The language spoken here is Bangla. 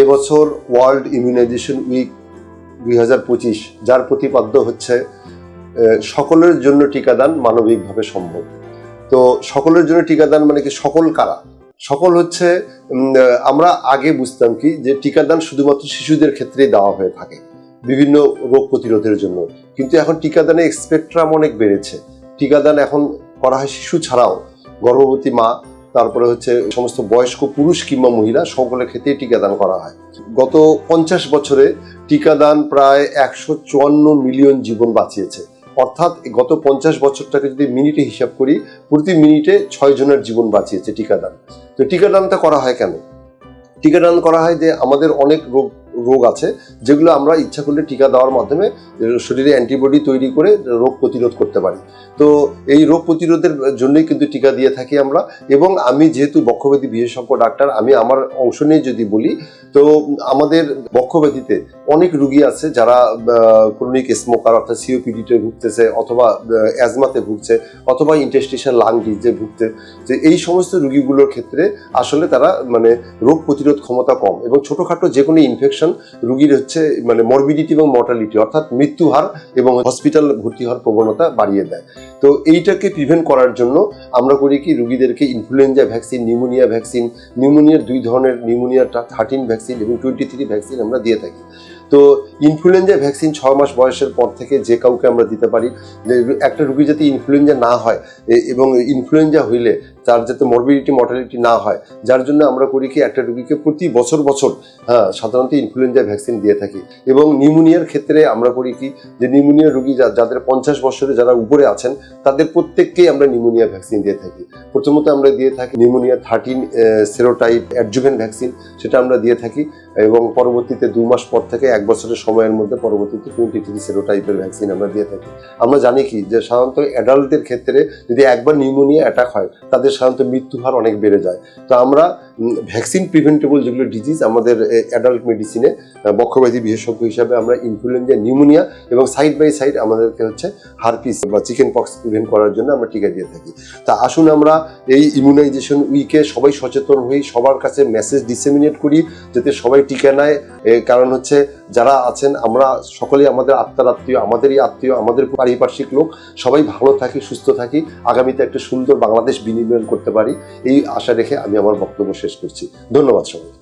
এবছর ওয়ার্ল্ড ইমিউনাইজেশন উইক দুই হাজার পঁচিশ, যার প্রতিপাদ্য হচ্ছে সকলের জন্য টিকাদান মানবিকভাবে সম্ভব। তো সকলের জন্য টিকাদান মানে কি সকল কারা? সকল হচ্ছে আমরা আগে বুঝতাম কি যে টিকাদান শুধুমাত্র শিশুদের ক্ষেত্রেই দেওয়া হয়ে থাকে, বিভিন্ন রোগ প্রতিরোধের জন্য। কিন্তু এখন টিকাদানের স্পেকট্রাম অনেক বেড়েছে। টিকাদান এখন করা হয় শিশু ছাড়াও, গর্ভবতী মা তারপরে হচ্ছে সমস্ত বয়স্ক পুরুষ কিংবা মহিলা সকলের ক্ষেত্রেই টিকাদান করা হয়। গত পঞ্চাশ বছরে টিকাদান প্রায় একশো চুয়ান্ন মিলিয়ন জীবন বাঁচিয়েছে। অর্থাৎ গত পঞ্চাশ বছরটাকে যদি মিনিটে হিসাব করি, প্রতি মিনিটে ছয় জনের জীবন বাঁচিয়েছে টিকাদান। তো টিকাদানটা করা হয় কেন? টিকাদান করা হয় যে আমাদের অনেক রোগ রোগ আছে, যেগুলো আমরা ইচ্ছা করলে টিকা দেওয়ার মাধ্যমে শরীরে অ্যান্টিবডি তৈরি করে রোগ প্রতিরোধ করতে পারি। তো এই রোগ প্রতিরোধের জন্যই কিন্তু টিকা দিয়ে থাকি আমরা এবং আমি যেহেতু বক্ষব্যাধি বিশেষজ্ঞ ডাক্তার, আমি আমার অংশ নিয়ে যদি বলি, তো আমাদের বক্ষব্যাধিতে অনেক রুগী আছে যারা ক্রনিক স্মোকার অর্থাৎ সিওপিডিতে ভুগতেছে অথবা অ্যাজমাতে ভুগছে অথবা ইন্টেস্টিশন লাং ডিজে ভুগতে যে এই সমস্ত রুগীগুলোর ক্ষেত্রে আসলে তারা মানে রোগ প্রতিরোধ ক্ষমতা কম এবং ছোটোখাটো যে কোনো ইনফেকশন রুগীর হচ্ছে মানে মরবিডিটি এবং মর্টালিটি অর্থাৎ মৃত্যু হার এবং হসপিটাল ভর্তি হওয়ার প্রবণতা বাড়িয়ে দেয়। তো এইটাকে প্রিভেন্ট করার জন্য আমরা করি কি, রুগীদেরকে ইনফ্লুয়েঞ্জা ভ্যাকসিন নিউমোনিয়া ভ্যাকসিন নিউমোনিয়ার দুই ধরনের নিউমোনিয়া থার্টিন ভ্যাকসিন এবং টোয়েন্টি থ্রি ভ্যাকসিন আমরা দিয়ে থাকি। তো ইনফ্লুয়েঞ্জা ভ্যাকসিন ছয় মাস বয়সের পর থেকে যে কাউকে আমরা দিতে পারি একটা রুগী যাতে ইনফ্লুয়েঞ্জা না হয় এবং ইনফ্লুয়েঞ্জা হইলে তার যাতে মরবিডিটি মর্টালিটি না হয়, যার জন্য আমরা করি কি একটা রুগীকে প্রতি বছর বছর হ্যাঁ সাধারণত ইনফ্লুয়েঞ্জা ভ্যাকসিন দিয়ে থাকি। এবং নিউমোনিয়ার ক্ষেত্রে আমরা করি কি, যে নিউমোনিয়া রুগী যাদের পঞ্চাশ বছরে যারা উপরে আছেন, তাদের প্রত্যেককেই আমরা নিউমোনিয়া ভ্যাকসিন দিয়ে থাকি। প্রথমত আমরা দিয়ে থাকি pneumonia thirteen serotype adjuvant vaccine সেটা আমরা দিয়ে থাকি, এবং পরবর্তীতে দু মাস পর থেকে এক বছরের সময়ের মধ্যে পরবর্তীতে টোয়েন্টি থ্রি সেরোটাইপের ভ্যাকসিন আমরা দিয়ে থাকি। আমরা জানি কি যে সাধারণত অ্যাডাল্টদের ক্ষেত্রে যদি একবার নিউমোনিয়া অ্যাটাক হয়, তাদের সাধারণত মৃত্যু হার অনেক বেড়ে যায়। তো আমরা ভ্যাকসিন প্রিভেন্টেবল যেগুলো ডিজিজ আমাদের অ্যাডাল্ট মেডিসিনে বক্ষব্যাধি বিশেষজ্ঞ হিসাবে আমরা ইনফ্লুয়েঞ্জা নিউমোনিয়া এবং সাইড বাই সাইড আমাদেরকে হচ্ছে হারপিস বা চিকেন পক্স প্রিভেন্ট করার জন্য আমরা টিকা দিয়ে থাকি। তা আসুন আমরা এই ইমিউনাইজেশন উইকে সবাই সচেতন হই, সবার কাছে মেসেজ ডিসেমিনেট করি, যাতে সবাই টিকা নেয়। কারণ হচ্ছে যারা আছেন, আমরা সকলেই আমাদের আত্মার আত্মীয়, আমাদেরই আত্মীয়, আমাদের পারিপার্শ্বিক লোক, সবাই ভালো থাকি, সুস্থ থাকি, আগামীতে একটা সুন্দর বাংলাদেশ বিনিময় করতে পারি, এই আশা রেখে আমি আমার বক্তব্য শেষ করছি। ধন্যবাদ সবাই